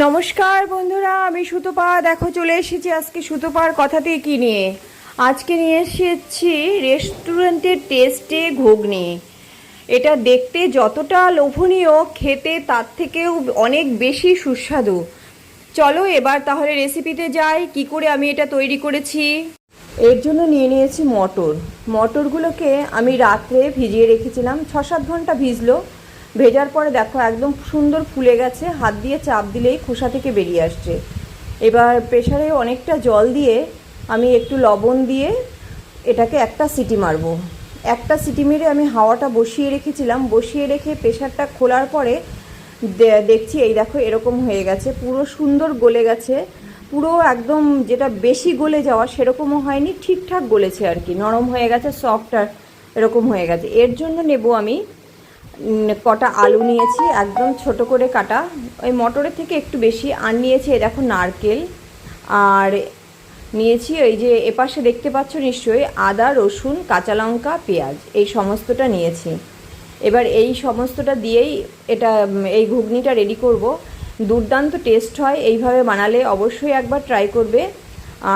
নমস্কার বন্ধুরা, আমি সুতপা। দেখো, চলে এসেছি আজকে সুতপার কথাতে কি নিয়ে? আজকে নিয়ে এসেছি রেস্টুরেন্টের টেস্টে ঘুগনি। এটা দেখতে যতটা লোভনীয়, খেতে তার থেকেও অনেক বেশি সুস্বাদু। চলো, এবার তাহলে রেসিপিতে যাই, কি করে আমি এটা তৈরি করেছি। এর জন্য নিয়ে নিয়েছি মটর। মটরগুলোকে আমি রাত্রে ভিজিয়ে রেখেছিলাম ছ সাত ঘণ্টা ভিজলো। ভেজার পরে দেখো একদম সুন্দর ফুলে গেছে, হাত দিয়ে চাপ দিলেই খোসা থেকে বেরিয়ে আসছে। এবার প্রেশারে অনেকটা জল দিয়ে আমি একটু লবণ দিয়ে এটাকে একটা সিটি মারবো। একটা সিটি মেরে আমি হাওয়াটা বসিয়ে রেখেছিলাম, বসিয়ে রেখে প্রেশারটা খোলার পরে দেখছি এই দেখো এরকম হয়ে গেছে, পুরো সুন্দর গলে গেছে। পুরো একদম যেটা বেশি গলে যাওয়া সেরকমও হয়নি, ঠিকঠাক গলেছে আর কি, নরম হয়ে গেছে সফট আর এরকম হয়ে গেছে। এর জন্য নেব আমি কটা আলু নিয়েছি, একদম ছোট করে কাটা। ওই মটরের থেকে একটু বেশি আর নিয়েছি দেখো নারকেল। আর নিয়েছি ওই যে এপাশে দেখতে পাচ্ছ নিশ্চয়ই আদা, রসুন, কাঁচা লঙ্কা, পেঁয়াজ, এই সমস্তটা নিয়েছি। এবার এই সমস্তটা দিয়েই এটা এই ঘুগনিটা রেডি করব। দুর্দান্ত টেস্ট হয়, এইভাবে বানালে অবশ্যই একবার ট্রাই করবে।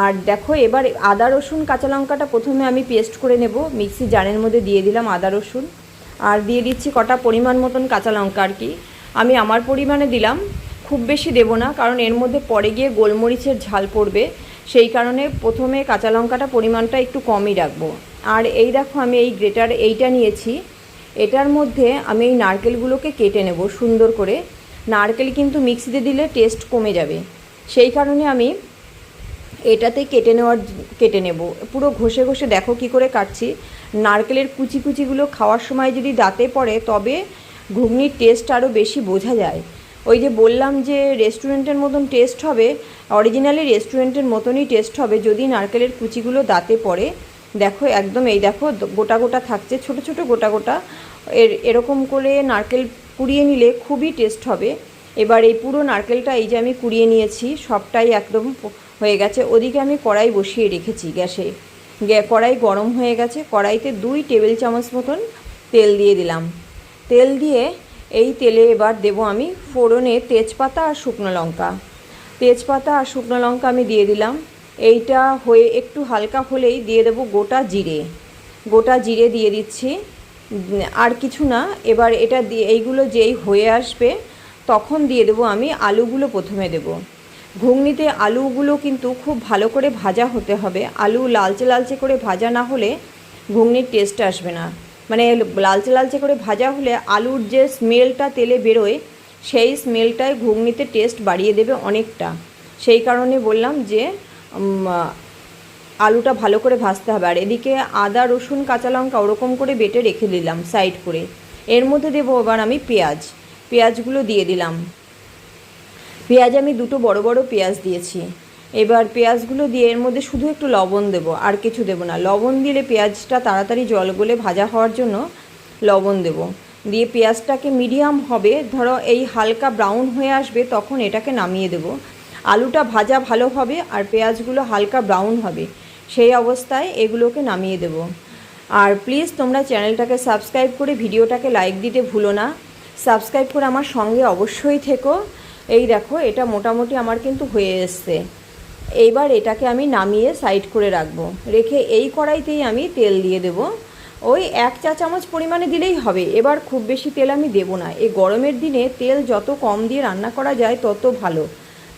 আর দেখো এবার আদা, রসুন, কাঁচা লঙ্কাটা প্রথমে আমি পেস্ট করে নেব। মিক্সি জারের মধ্যে দিয়ে দিলাম আদা, রসুন। আর দিয়ে দিচ্ছি কটা পরিমাণ মতন কাঁচা লঙ্কা আর কি। আমি আমার পরিমাণে দিলাম, খুব বেশি দেবো না, কারণ এর মধ্যে পরে গিয়ে গোলমরিচের ঝাল পড়বে। সেই কারণে প্রথমে কাঁচা লঙ্কাটা পরিমাণটা একটু কমই রাখব। আর এই দেখো আমি এই গ্রেটার এইটা নিয়েছি। এটার মধ্যে আমি এই নারকেলগুলোকে কেটে নেব সুন্দর করে। নারকেল কিন্তু মিক্সিতে দিলে টেস্ট কমে যাবে। সেই কারণে আমি এটাতে কেটে নেওয়ার, কেটে নেব। পুরো ঘষে ঘষে দেখো কি করে কাটছি। নারকেলের কুচি কুচিগুলো খাওয়ার সময় যদি দাঁতে পড়ে, তবে ঘুগনির টেস্ট আরও বেশি বোঝা যায়। ওই যে বললাম যে রেস্টুরেন্টের মতন টেস্ট হবে অরিজিনালি রেস্টুরেন্টের মতনই টেস্ট হবে যদি নারকেলের কুচিগুলো দাঁতে পড়ে। দেখো, একদম এই দেখো, গোটা গোটা থাকছে, ছোট ছোট গোটা গোটা। এর, এরকম করে নারকেল কুড়িয়ে নিলে খুবই টেস্ট হবে। এবার এই পুরো নারকেলটা এই যে আমি কুড়িয়ে নিয়েছি, সবটাই একদম হয়ে গেছে। ওদিকে আমি কড়াই বসিয়ে রেখেছি গ্যাসে। গ্যা কড়াই গরম হয়ে গেছে। কড়াইতে দুই টেবিল চামচ মতন তেল দিয়ে দিলাম। তেল দিয়ে এই তেলে এবার দেবো আমি ফোড়নে তেজপাতা আর শুকনো লঙ্কা। তেজপাতা আর শুকনো লঙ্কা আমি দিয়ে দিলাম। এইটা হয়ে একটু হালকা হলেই দিয়ে দেবো গোটা জিরে। গোটা জিরে দিয়ে দিচ্ছি। আর কিছু না, এবার এটা দিয়ে এইগুলো যেই হয়ে আসবে, তখন দিয়ে দেবো আমি আলুগুলো প্রথমে দেবো। ঘুগনিতে আলুগুলো কিন্তু খুব ভালো করে ভাজা হতে হবে। আলু লালচে লালচে করে ভাজা না হলে ঘুগনির টেস্ট আসবে না। মানে লালচে লালচে করে ভাজা হলে আলুর যে স্মেলটা তেলে বেরোয়, সেই স্মেলটায় ঘুগনিতে টেস্ট বাড়িয়ে দেবে অনেকটা। সেই কারণে বললাম যে আলুটা ভালো করে ভাজতে হবে। আর এদিকে আদা, রসুন, কাঁচা লঙ্কা ওরকম করে বেটে রেখে দিলাম সাইড করে। এর মধ্যে দেবো এবার আমি পেঁয়াজ। পেঁয়াজগুলো দিয়ে দিলাম। পেঁয়াজ আমি দুটো বড় বড় পেঁয়াজ দিয়েছি। এবার পেঁয়াজগুলো দিয়ে এর মধ্যে শুধু একটু লবণ দেবো, আর কিছু দেবো না। লবণ দিলে পেঁয়াজটা তাড়াতাড়ি জল গলে ভাজা হওয়ার জন্য লবণ দেবো। দিয়ে পেঁয়াজটাকে মিডিয়াম হবে, ধরো এই হালকা ব্রাউন হয়ে আসবে তখন এটাকে নামিয়ে দেবো। আলুটা ভাজা ভালো হবে আর পেঁয়াজগুলো হালকা ব্রাউন হবে, সেই অবস্থায় এগুলোকে নামিয়ে দেবো। আর প্লিজ তোমরা চ্যানেলটাকে সাবস্ক্রাইব করে ভিডিওটাকে লাইক দিতে ভুলো না। সাবস্ক্রাইব করে আমার সঙ্গে অবশ্যই থেকো। এই দেখো, এটা মোটামুটি আমার কিন্তু হয়ে এসছে। এইবার এটাকে আমি নামিয়ে সাইড করে রাখব। রেখে এই কড়াইতেই আমি তেল দিয়ে দেবো। ওই এক চা চামচ পরিমাণে দিলেই হবে। এবার খুব বেশি তেল আমি দেবো না। এই গরমের দিনে তেল যত কম দিয়ে রান্না করা যায়, তত ভালো।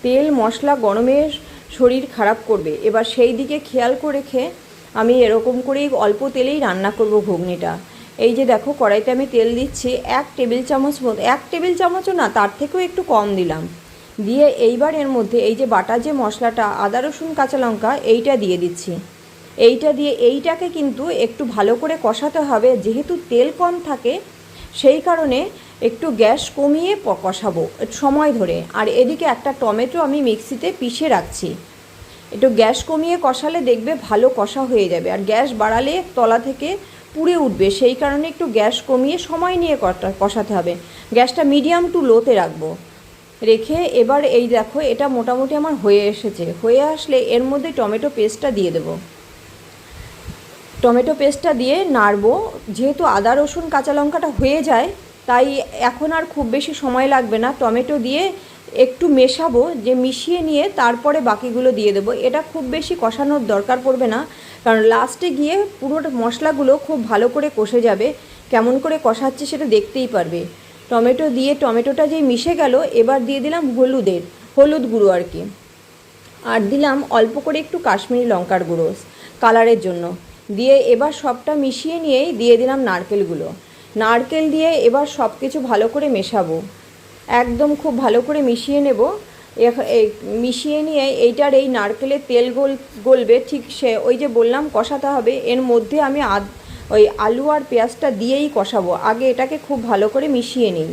তেল, মশলা গরমের শরীর খারাপ করবে। এবার সেই দিকে খেয়াল করে রেখে আমি এরকম করেই অল্প তেলেই রান্না করব ঘুগনিটা। এই যে দেখো, কড়াইতে আমি তেল দিচ্ছি এক টেবিল চামচ মতো, এক টেবিল চামচও না, তার থেকেও একটু কম দিলাম। দিয়ে এইবার এর মধ্যে এই যে বাটা যে মশলাটা, আদা, রসুন, কাঁচা লঙ্কা, এইটা দিয়ে দিচ্ছি। এইটা দিয়ে এইটাকে কিন্তু একটু ভালো করে কষাতে হবে, যেহেতু তেল কম থাকে, সেই কারণে একটু গ্যাস কমিয়ে কষাবো সময় ধরে। আর এদিকে একটা টমেটো আমি মিক্সিতে পিষে রাখছি। একটু গ্যাস কমিয়ে কষালে দেখবে ভালো কষা হয়ে যাবে। আর গ্যাস বাড়ালে তলা থেকে পুড়ে উঠবে। সেই কারণে একটু গ্যাস কমিয়ে সময় নিয়ে কষাতে হবে। গ্যাসটা মিডিয়াম টু লোতে রাখব। রেখে এবার এই দেখো, এটা মোটামুটি আমার হয়ে এসেছে। হয়ে আসলে এর মধ্যে টমেটো পেস্টটা দিয়ে দেবো। টমেটো পেস্টটা দিয়ে নাড়বো। যেহেতু আদা, রসুন, কাঁচা লঙ্কাটা হয়ে যায়, তাই এখন আর খুব বেশি সময় লাগবে না। টমেটো দিয়ে একটু মেশাবো, যে মিশিয়ে নিয়ে তারপরে বাকিগুলো দিয়ে দেবো। এটা খুব বেশি কষানোর দরকার পড়বে না, কারণ লাস্টে গিয়ে পুরো মশলাগুলো খুব ভালো করে কষে যাবে। কেমন করে কষাচ্ছে সেটা দেখতেই পারবে। টমেটো দিয়ে, টমেটোটা যেই মিশে গেল, এবার দিয়ে দিলাম হলুদের, হলুদ গুঁড়ো আর কি। আর দিলাম অল্প করে একটু কাশ্মীরি লঙ্কার গুঁড়ো কালারের জন্য। দিয়ে এবার সবটা মিশিয়ে নিয়েই দিয়ে দিলাম নারকেলগুলো। নারকেল দিয়ে এবার সব কিছু ভালো করে মেশাবো। একদম খুব ভালো করে মিশিয়ে নেব। মিশিয়ে নিয়ে এইটার এই নারকেলের তেল গোল, গলবে, ঠিক সে, ওই যে বললাম কষাতে হবে। এর মধ্যে আমি আদ, ওই আলু আর পেঁয়াজটা দিয়েই কষাবো। আগে এটাকে খুব ভালো করে মিশিয়ে নিই।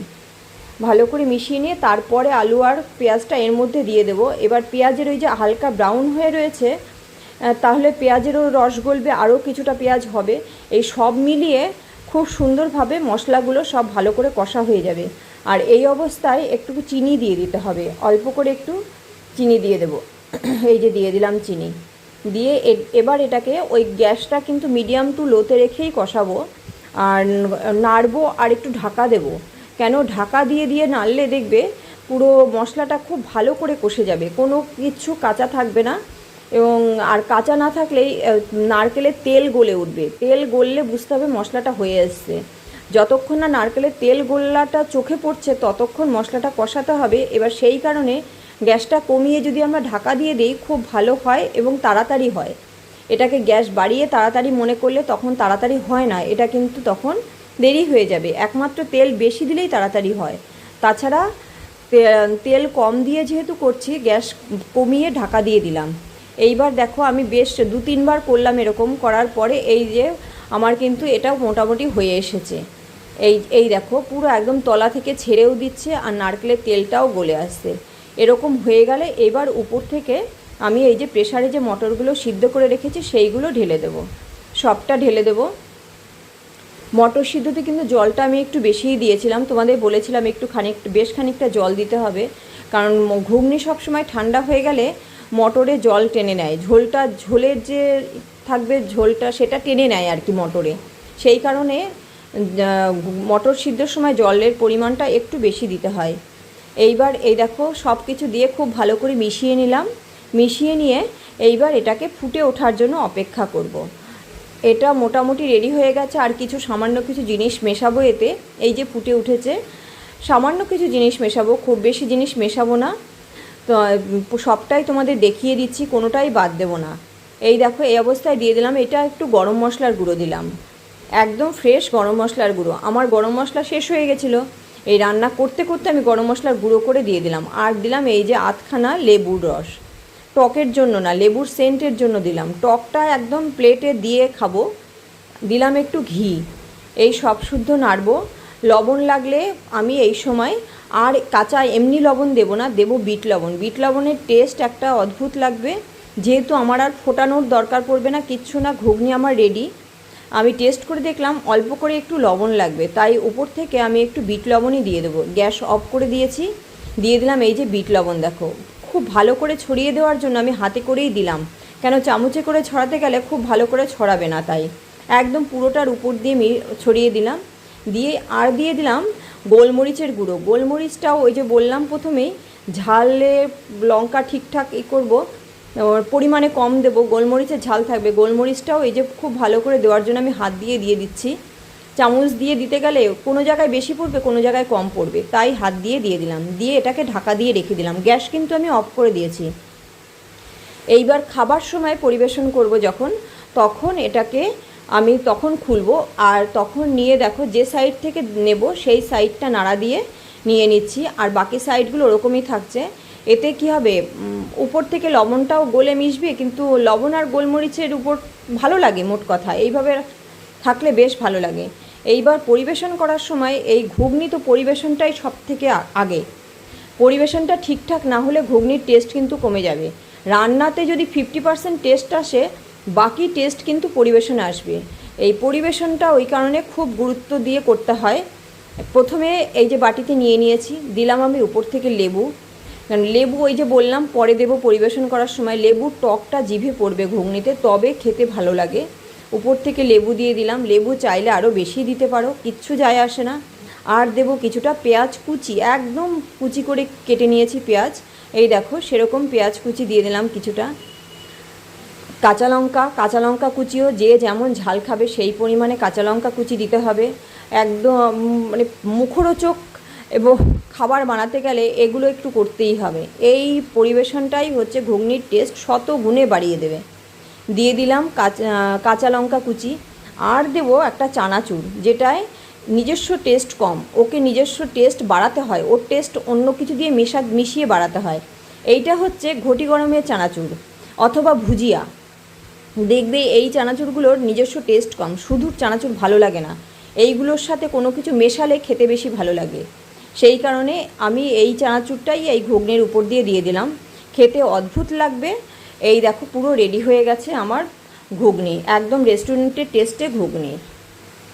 ভালো করে মিশিয়ে নিয়ে তারপরে আলু আর পেঁয়াজটা এর মধ্যে দিয়ে দেবো। এবার পেঁয়াজের ওই যে হালকা ব্রাউন হয়ে রয়েছে তাহলে পেঁয়াজেরও রস গলবে, আরও কিছুটা পেঁয়াজ হবে। এই সব মিলিয়ে খুব সুন্দরভাবে মশলাগুলো সব ভালো করে কষা হয়ে যাবে। আর এই অবস্থায় একটু চিনি দিয়ে দিতে হবে। অল্প করে একটু চিনি দিয়ে দেবো। এই যে দিয়ে দিলাম চিনি। দিয়ে এবার এটাকে ওই গ্যাসটা কিন্তু মিডিয়াম টু লোতে রেখেই কষাবো আর নাড়বো আর একটু ঢাকা দেবো। কেন? ঢাকা দিয়ে দিয়ে নাড়লে দেখবে পুরো মশলাটা খুব ভালো করে কষে যাবে। কোনো কিছু কাঁচা থাকবে না এবং আর কাঁচা না থাকলেই নারকেলের তেল গলে উঠবে। তেল গললে বুঝতে হবে মশলাটা হয়ে এসছে। যতক্ষণ না নারকেলের তেল গোল্লাটা চোখে পড়ছে, ততক্ষণ মশলাটা কষাতে হবে। এবার সেই কারণে গ্যাসটা কমিয়ে যদি আমরা ঢাকা দিয়ে দিই, খুব ভালো হয় এবং তাড়াতাড়ি হয়। এটাকে গ্যাস বাড়িয়ে তাড়াতাড়ি মনে করলে তখন তাড়াতাড়ি হয় না, এটা কিন্তু তখন দেরি হয়ে যাবে। একমাত্র তেল বেশি দিলেই তাড়াতাড়ি হয়। তাছাড়া তেল কম দিয়ে যেহেতু করছি, গ্যাস কমিয়ে ঢাকা দিয়ে দিলাম। এইবার দেখো আমি বেশ দু তিনবার করলাম এরকম করার পরে, এই যে আমার কিন্তু এটা মোটামুটি হয়ে এসেছে। এই এই দেখো, পুরো একদম তলা থেকে ছেড়েও দিচ্ছে আর নারকেলের তেলটাও গলে আসছে। এরকম হয়ে গেলে এবার উপর থেকে আমি এই যে প্রেশারে যে মটরগুলো সিদ্ধ করে রেখেছি, সেইগুলো ঢেলে দেবো। সবটা ঢেলে দেবো। মটর সিদ্ধতে কিন্তু জলটা আমি একটু বেশিই দিয়েছিলাম। তোমাদের বলেছিলাম একটু খানিক, বেশ খানিকটা জল দিতে হবে। কারণ ঘুগনি সবসময় ঠান্ডা হয়ে গেলে মটরে জল টেনে নেয়। ঝোলটা, ঝোলের যে থাকবে, ঝোলটা সেটা টেনে নেয় আর কি মটরে। সেই কারণে মটর সিদ্ধর সময় জলের পরিমাণটা একটু বেশি দিতে হয়। এইবার এই দেখো সব কিছু দিয়ে খুব ভালো করে মিশিয়ে নিলাম। মিশিয়ে নিয়ে এইবার এটাকে ফুটে ওঠার জন্য অপেক্ষা করব। এটা মোটামুটি রেডি হয়ে গেছে, আর কিছু সামান্য কিছু জিনিস মেশাবো এতে। এই যে ফুটে উঠেছে, সামান্য কিছু জিনিস মেশাবো, খুব বেশি জিনিস মেশাবো না। তো, সবটাই তোমাদের দেখিয়ে দিচ্ছি, কোনোটাই বাদ দেবো না। এই দেখো, এই অবস্থায় দিয়ে দিলাম। এটা একটু গরম মশলার গুঁড়ো দিলাম। একদম ফ্রেশ গরম মশলার গুঁড়ো। আমার গরম মশলা শেষ হয়ে গেছিল। এই রান্না করতে করতে আমি গরম মশলার গুঁড়ো করে দিয়ে দিলাম। আর দিলাম এই যে আধখানা লেবুর রস। টকের জন্য না, লেবুর সেন্টের জন্য দিলাম। টকটা একদম প্লেটে দিয়ে খাব। দিলাম একটু ঘি। এই সব শুদ্ধ নাড়বো। লবণ লাগলে আমি এই সময় আর কাঁচা এমনি লবণ দেবো না, দেবো বিট লবণ। বিট লবণের টেস্ট একটা অদ্ভুত লাগবে। যেহেতু আমার আর ফোটানোর দরকার পড়বে না, কিচ্ছু না, ঘুগনি আমার রেডি আমি টেস্ট করে দেখলাম, অল্প করে একটু লবণ লাগবে, তাই উপর থেকে আমি একটু বিট লবণই দিয়ে দেবো। গ্যাস অফ করে দিয়েছি, দিয়ে দিলাম এই যে বিট লবণ, দেখো। খুব ভালো করে ছড়িয়ে দেওয়ার জন্য আমি হাতে করেই দিলাম। কেন, চামচে করে ছড়াতে গেলে খুব ভালো করে ছড়াবে না তাই। একদম পুরোটার উপর দিয়ে ছড়িয়ে দিলাম। দিয়ে আর দিয়ে দিলাম গোলমরিচের গুঁড়ো। গোলমরিচটাও ওই যে বললাম প্রথমেই, ঝালে লঙ্কা ঠিকঠাক ই করব পরিমাণে কম দেবো, গোলমরিচের ঝাল থাকবে। গোলমরিচটাও এই যে খুব ভালো করে দেওয়ার জন্য আমি হাত দিয়ে দিয়ে দিচ্ছি। চামচ দিয়ে দিতে গেলে কোনো জায়গায় বেশি পড়বে, কোনো জায়গায় কম পড়বে। তাই হাত দিয়ে দিয়ে দিলাম। দিয়ে এটাকে ঢাকা দিয়ে রেখে দিলাম। গ্যাস কিন্তু আমি অফ করে দিয়েছি। এইবার খাবার সময় পরিবেশন করব যখন। তখন এটাকে আমি তখন খুলবো আর তখন নিয়ে দেখো যে সাইড থেকে নেব, সেই সাইডটা নাড়া দিয়ে নিয়ে নিচ্ছি। আর বাকি সাইডগুলো ওরকমই থাকছে। এতে কি হবে? উপর থেকে লবণটাও গলে মিশবে, কিন্তু লবণ আর গোলমরিচের উপর ভালো লাগে মোট কথা। এইভাবে থাকলে বেশ ভালো লাগে। এইবার পরিবেশন করার সময় এই ঘুগনি তো পরিবেশনটাই সব থেকে আগে। পরিবেশনটা ঠিকঠাক না হলে ঘুগনির টেস্ট কিন্তু কমে যাবে। রান্নাতে যদি ফিফটি পার্সেন্ট টেস্ট আসে, বাকি টেস্ট কিন্তু পরিবেশনে আসবে। এই পরিবেশনটা ওই কারণে খুব গুরুত্ব দিয়ে করতে হয়। প্রথমে এই যে বাটিতে নিয়ে নিয়েছি, দিলাম আমি উপর থেকে লেবু। কারণ লেবু, ওই যে বললাম, পরে দেব পরিবেশন করার সময় লেবুর টকটা জিভে পড়বে ঘুগনিতে, তবে খেতে ভালো লাগে। উপর থেকে লেবু দিয়ে দিলাম। লেবু চাইলে আরও বেশি দিতে পারো, কিচ্ছু যায় আসে না। আর দেবো কিছুটা পেঁয়াজ কুচি, একদম কুচি করে কেটে নিয়েছি পেঁয়াজ। এই দেখো, সেরকম পেঁয়াজ কুচি দিয়ে দিলাম কিছুটা। কাঁচা লঙ্কা কাঁচা লঙ্কা কুচিও যে যেমন ঝাল খাবে সেই পরিমাণে কাঁচা লঙ্কা কুচি দিতে হবে। একদম মানে মুখরোচক এবং খাবার বানাতে গেলে এগুলো একটু করতেই হবে। এই পরিবেশনটাই হচ্ছে ঘুগনির টেস্ট শত গুণে বাড়িয়ে দেবে। দিয়ে দিলাম কাঁচা কাঁচা লঙ্কা কুচি। আর দেবো একটা চানাচুর, যেটায় নিজস্ব টেস্ট কম। ওকে নিজস্ব টেস্ট বাড়াতে হয়। ওর টেস্ট অন্য কিছু দিয়ে মেশা, মিশিয়ে বাড়াতে হয়। এইটা হচ্ছে ঘটি গরমের চানাচুর অথবা ভুজিয়া। দেখবে এই চানাচুরগুলোর নিজস্ব টেস্ট কম। শুধু চানাচুর ভালো লাগে না। এইগুলোর সাথে কোনো কিছু মেশালে খেতে বেশি ভালো লাগে। সেই কারণে আমি এই চানাচুরটাই এই ঘুগনির উপর দিয়ে দিয়ে দিলাম। খেতে অদ্ভুত লাগবে। এই দেখো পুরো রেডি হয়ে গেছে আমার ঘুগনি। একদম রেস্টুরেন্টের টেস্টে ঘুগনি।